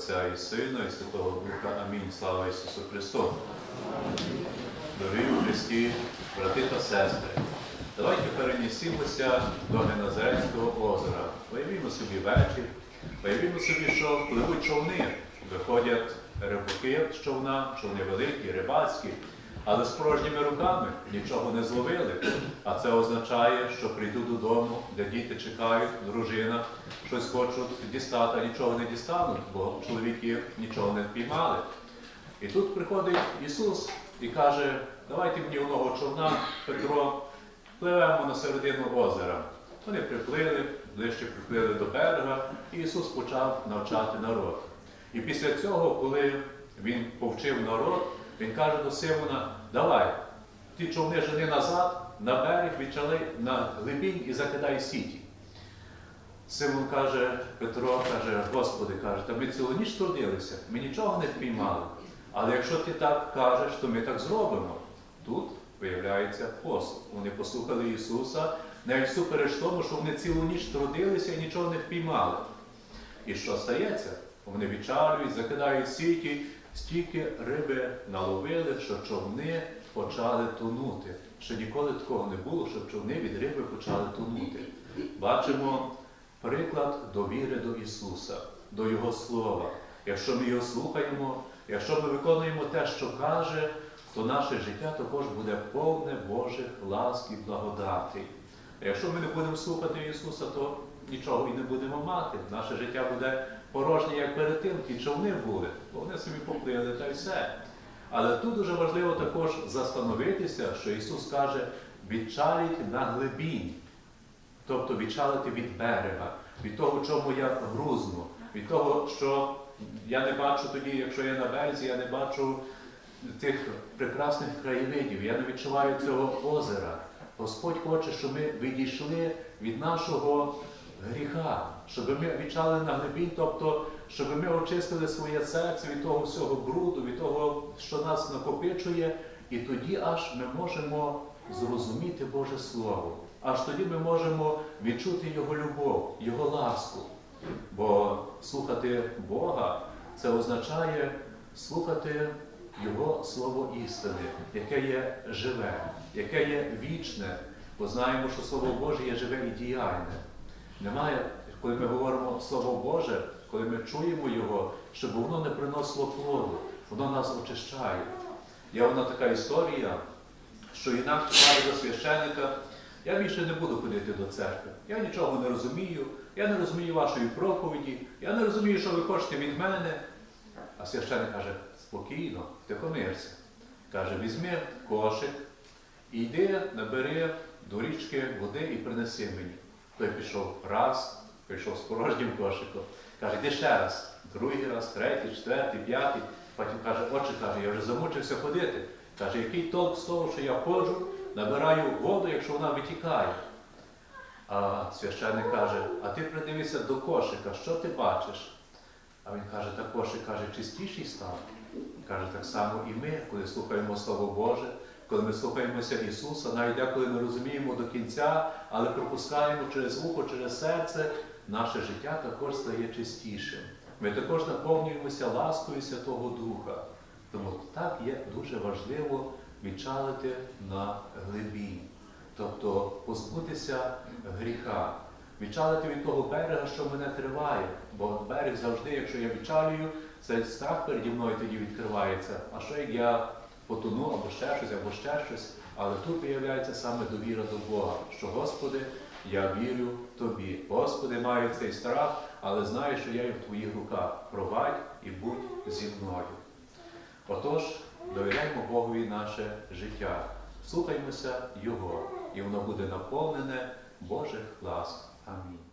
Отця і Сина, і Святого Духа. Амінь. Слава Ісусу Христу. Дорогі Христі, брати та сестри, давайте перенесімося до Геназарецького озера. Уявімо собі вечір, уявімо собі, що пливуть човни, виходять рибаки з човна, човни великі, рибацькі, але з порожніми руками нічого не зловили. А це означає, що прийду додому, де діти чекають, дружина, щось хочуть дістати, а нічого не дістануть, бо чоловіки нічого не впіймали. І тут приходить Ісус і каже, давайте мені одного човна, Петро, пливемо на середину озера. Вони приплили, ближче приплили до берега, і Ісус почав навчати народ. І після цього, коли Він повчив народ, Він каже до Симона, давай, ті човни жени назад, на берег відчали на глибінь і закидай сіті. Симон каже, Петро каже, Господи, каже, та ми цілу ніч трудилися, ми нічого не впіймали. Але якщо ти так кажеш, то ми так зробимо. Тут виявляється посуд. Вони послухали Ісуса, навіть супереч тому, що вони цілу ніч трудилися і нічого не впіймали. І що стається? Вони відчалюють, закидають сіті, стільки риби наловили, що човни почали тонути. Ще ніколи такого не було, щоб човни від риби почали тонути. Бачимо приклад довіри до Ісуса, до Його Слова. Якщо ми його слухаємо, якщо ми виконуємо те, що каже, то наше життя також буде повне Божих ласк і благодатей. А якщо ми не будемо слухати Ісуса, то нічого і не будемо мати. Наше життя буде порожнє, як ті човни були, бо вони собі поплили та й все. Але тут дуже важливо також застановитися, що Ісус каже, відчаліть на глибінь, тобто відчалити від берега, від того, чому я грузну, від того, що я не бачу тоді, якщо я на березі, я не бачу тих прекрасних краєвидів, я не відчуваю цього озера. Господь хоче, щоб ми відійшли від нашого гріха, щоб ми відчали на глибінь, тобто, щоб ми очистили своє серце від того всього бруду, від того, що нас накопичує, і тоді аж ми можемо зрозуміти Боже Слово. Аж тоді ми можемо відчути Його любов, Його ласку. Бо слухати Бога це означає слухати Його слово істини, яке є живе, яке є вічне, бо знаємо, що Слово Боже є живе і діяльне. Немає, коли ми говоримо Слово Боже, коли ми чуємо Його, щоб воно не приносило плоду, воно нас очищає. Є вона така історія, що інакше каже до священика, я більше не буду ходити до церкви. Я нічого не розумію, я не розумію вашої проповіді, я не розумію, що ви хочете від мене. А священник каже, спокійно, тихомирся. Каже, візьми кошик і йди, набери до річки води і принеси мені. Той пішов раз, прийшов з порожнім кошиком. Каже, йди ще раз, другий раз, третій, четвертий, п'ятий. Потім каже, отче, каже, я вже замучився ходити. Каже, який толк з того, що я ходжу, набираю воду, якщо вона витікає. А священник каже, а ти придивися до кошика, що ти бачиш? А він каже, та кошик каже, чистіший став. Каже, так само і ми, коли слухаємо Слово Боже, коли ми слухаємося Ісуса, навіть деколи не розуміємо до кінця, але пропускаємо через вухо, через серце, наше життя також стає чистішим. Ми також наповнюємося ласкою Святого Духа. Тому так є дуже важливо відчалити на глибінь, тобто позбутися гріха, відчалити від того берега, що мене триває. Бо берег завжди, якщо я відчалюю, цей страх переді мною тоді відкривається. А що як я потону або ще щось, або ще щось. Але тут виявляється саме довіра до Бога, що Господи, я вірю Тобі. Господи, маю цей страх, але знаю, що я є в Твоїх руках. Провадь і будь зі мною. Отож, довіряймо Богові наше життя, слухаймося Його, і воно буде наповнене Божих ласк. Амінь.